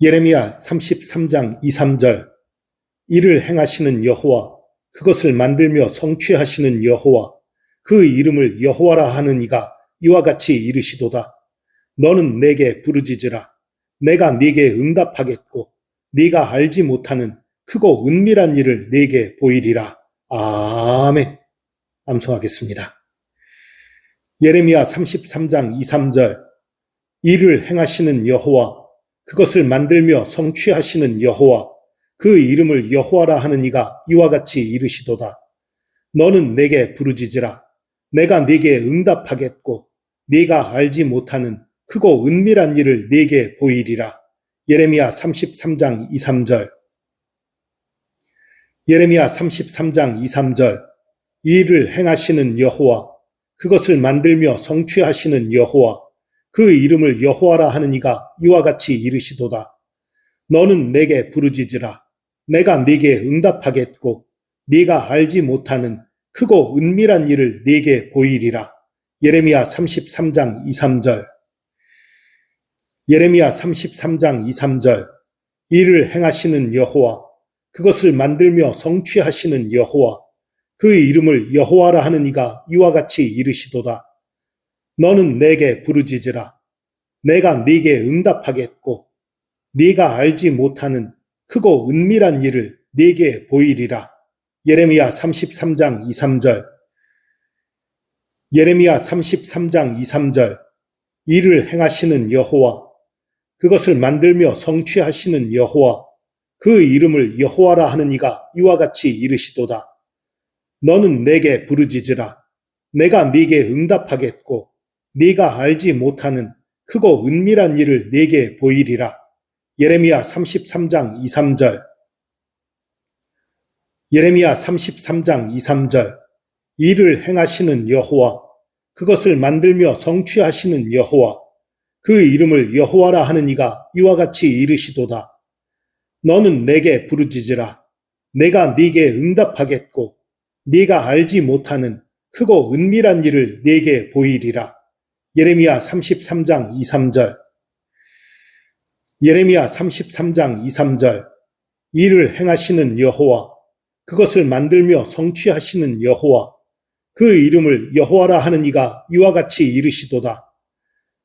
예레미야 33장 2, 3절 이를 행하시는 여호와 그것을 만들며 성취하시는 여호와 그 이름을 여호와라 하는 이가 이와 같이 이르시도다. 너는 내게 부르짖으라. 내가 네게 응답하겠고 네가 알지 못하는 크고 은밀한 일을 네게 보이리라. 아멘. 암송하겠습니다. 예레미야 33장 2, 3절 이를 행하시는 여호와 그것을 만들며 성취하시는 여호와 그 이름을 여호와라 하는 이가 이와 같이 이르시도다. 너는 내게 부르짖으라. 내가 네게 응답하겠고 네가 알지 못하는 크고 은밀한 일을 네게 보이리라. 예레미야 33장 2, 3절 예레미야 33장 2, 3절 이 일을 행하시는 여호와 그것을 만들며 성취하시는 여호와 그 이름을 여호와라 하는 이가 이와 같이 이르시도다. 너는 내게 부르짖으라. 내가 네게 응답하겠고 네가 알지 못하는 크고 은밀한 일을 네게 보이리라. 예레미야 33장 2, 3절 예레미야 33장 2, 3절 이를 행하시는 여호와 그것을 만들며 성취하시는 여호와 그 이름을 여호와라 하는 이가 이와 같이 이르시도다. 너는 내게 부르짖으라. 내가 네게 응답하겠고 네가 알지 못하는 크고 은밀한 일을 네게 보이리라. 예레미야 33장 2, 3절 예레미야 33장 2, 3절 이를 행하시는 여호와 그것을 만들며 성취하시는 여호와 그 이름을 여호와라 하는 이가 이와 같이 이르시도다. 너는 내게 부르짖으라. 내가 네게 응답하겠고 네가 알지 못하는 크고 은밀한 일을 네게 보이리라. 예레미야 33장 2, 3절 예레미야 33장 2, 3절 이를 행하시는 여호와 그것을 만들며 성취하시는 여호와 그 이름을 여호와라 하는 이가 이와 같이 이르시도다. 너는 내게 부르짖으라. 내가 네게 응답하겠고 네가 알지 못하는 크고 은밀한 일을 네게 보이리라. 예레미야 33장 2, 3절 예레미야 33장 2, 3절 이를 행하시는 여호와 그것을 만들며 성취하시는 여호와 그 이름을 여호와라 하는 이가 이와 같이 이르시도다.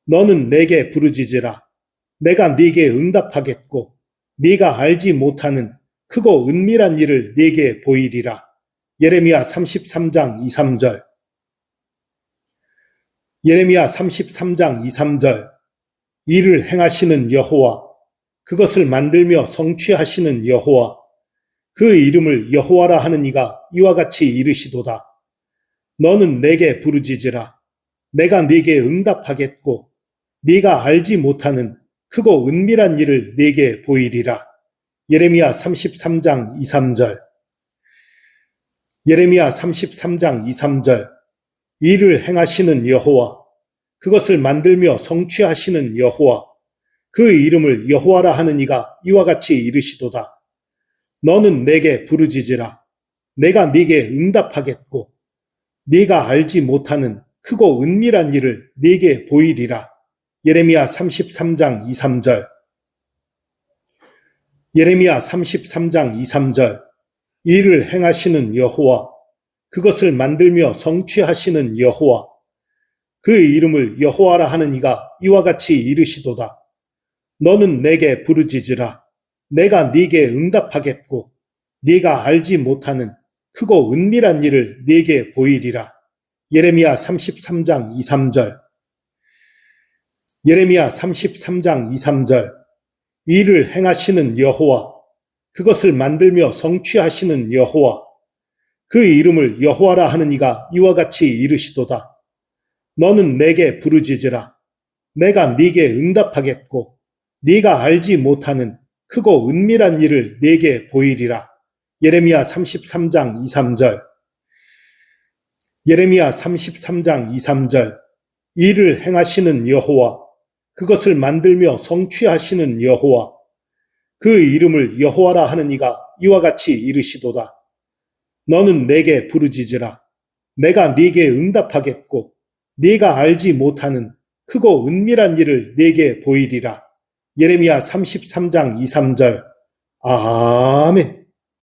너는 내게 부르짖으라. 내가 네게 응답하겠고 네가 알지 못하는 크고 은밀한 일을 네게 보이리라. 예레미야 33장 2, 3절 예레미야 33장 2, 3절 이를 행하시는 여호와 그것을 만들며 성취하시는 여호와 그 이름을 여호와라 하는 이가 이와 같이 이르시도다. 너는 내게 부르짖으라. 내가 네게 응답하겠고 네가 알지 못하는 크고 은밀한 일을 네게 보이리라. 예레미야 33장 2, 3절 예레미야 33장 2, 3절 이를 행하시는 여호와 그것을 만들며 성취하시는 여호와 그 이름을 여호와라 하는 이가 이와 같이 이르시도다. 너는 내게 부르짖으라. 내가 네게 응답하겠고 네가 알지 못하는 크고 은밀한 일을 네게 보이리라. 예레미야 33장 2, 3절 예레미야 33장 2, 3절 이를 행하시는 여호와 그것을 만들며 성취하시는 여호와 그 이름을 여호와라 하는 이가 이와 같이 이르시도다. 너는 내게 부르짖으라. 내가 네게 응답하겠고 네가 알지 못하는 크고 은밀한 일을 네게 보이리라. 예레미야 33장 2, 3절 예레미야 33장 2, 3절 이를 행하시는 여호와 그것을 만들며 성취하시는 여호와 그 이름을 여호와라 하는 이가 이와 같이 이르시도다. 너는 내게 부르짖으라. 내가 네게 응답하겠고 네가 알지 못하는 크고 은밀한 일을 네게 보이리라. 예레미야 33장 2, 3절 예레미야 33장 2, 3절 이를 행하시는 여호와 그것을 만들며 성취하시는 여호와 그 이름을 여호와라 하는 이가 이와 같이 이르시도다. 너는 내게 부르짖으라. 내가 네게 응답하겠고 네가 알지 못하는 크고 은밀한 일을 네게 보이리라. 예레미야 33장 2, 3절. 아멘.